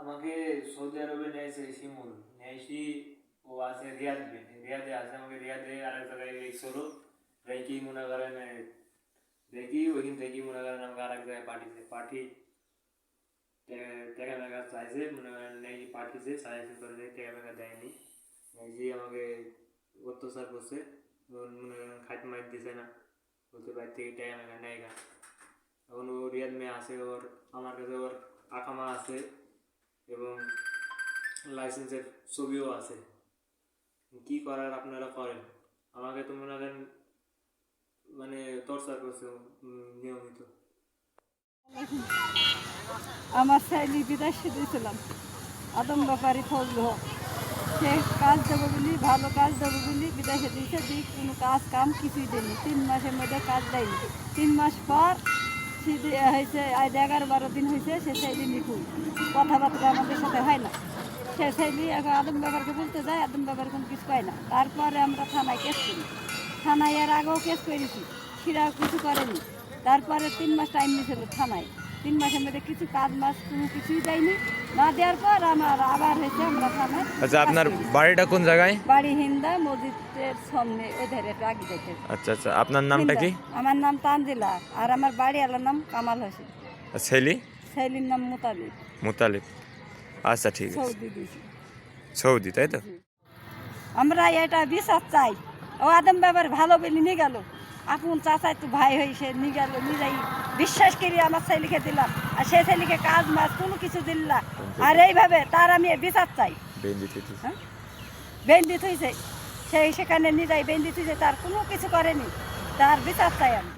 আমাকে সৌদি আরবে নিয়েছে শিমুল। নিয়েছি ও আছে রিয়াদে রিয়াদে আছে আমাকে রিয়াদে আরেক জায়গায় রেখছিল রেখি মনে করেন দেখি ওইখান থেকে মনে করেন আমাকে আরেক জায়গায় পাঠিয়েছে। পাঠি টাকা মেকা চাইছে মনে করেন নেই পাঠিয়েছে সাজেশন করে দেয় টাকা মেকা দেয়নি। নেই আমাকে অত্যাচার করছে। মনে করেন খাট মাইট দিছে না। বলতে বাইর থেকে টাকা মেকা নেয় এখন ও রিয়াদ মেয়ে আছে, ওর, আমার কাছে ওর আকামা আছে। এবং লাইসেন্সের ছবিও আছে। কি করার আপনারা করেন? আমাকে তো মনে করেন মানে টর্চার করছে নিয়মিত। আমার ছেলে বিদেশে দিয়েছিলাম। আদম ব্যাপারী ফজল হক। সে কাজ দেবো বলি, ভালো কাজ দেবো বলি বিদেশে দিয়েছে। দিয়ে কোনো কাজ কাম কিছুই দেয়নি। তিন মাসের মধ্যে কাজ দেয়নি। তিন মাস পর সে হয়েছে, আজ এগারো বারো দিন হয়েছে, সে ছেলে নিখুঁজ কথাবার্তা আমাদের সাথে হয় না। সে ছেলে এখন আদম ব্যাপারকে বলতে যায়, আদম ব্যাপার কোনো কিছু পায় না। তারপরে আমরা থানায় কেস করি। থানায় এর আগেও কেস করেছি। সেরা কিছু করেনি। তারপরে তিন মাস টাইম নিয়েছিল থানায়। তিন মাসের মধ্যে কিছু কাজ মাস কোনো কিছুই দেয়নি। না দেওয়ার পর আমার আবার হয়েছে আমরা আচ্ছা আপনার বাড়িটা কোন জায়গায়? বাড়ি হিন্দা মসজিদের সামনে ওই ধারে আগে যেতে আচ্ছা আচ্ছা আপনার নামটা কি? আমার নাম তানজিলা আর আমার বাড়ি আলার নাম কামাল হোসেন। ছেলি? ছেলের নাম মোতালিব। মুতালিব। আচ্ছা ঠিক আছে। সৌদি তাই তো? আমরা এটা বিশ্বাস চাই। ও আদম ব্যাপার ভালো বলে নিয়ে গেল। আপন চাচা তো ভাই হয়ে সে নিয়ে গেল নিয়ে বিশ্বাস করি আমার ছেলেকে দিলাম। আর সে ছেলেকে কাজ মাছ কোনো কিছু দিলাম আর এইভাবে তার আমি বিচার চাই। বেন্দি থইছে সেই সেখানে নিজেই বেন্দি থইছে হয়েছে তার কোনো কিছু করেনি। তার বিচার চাই আমি।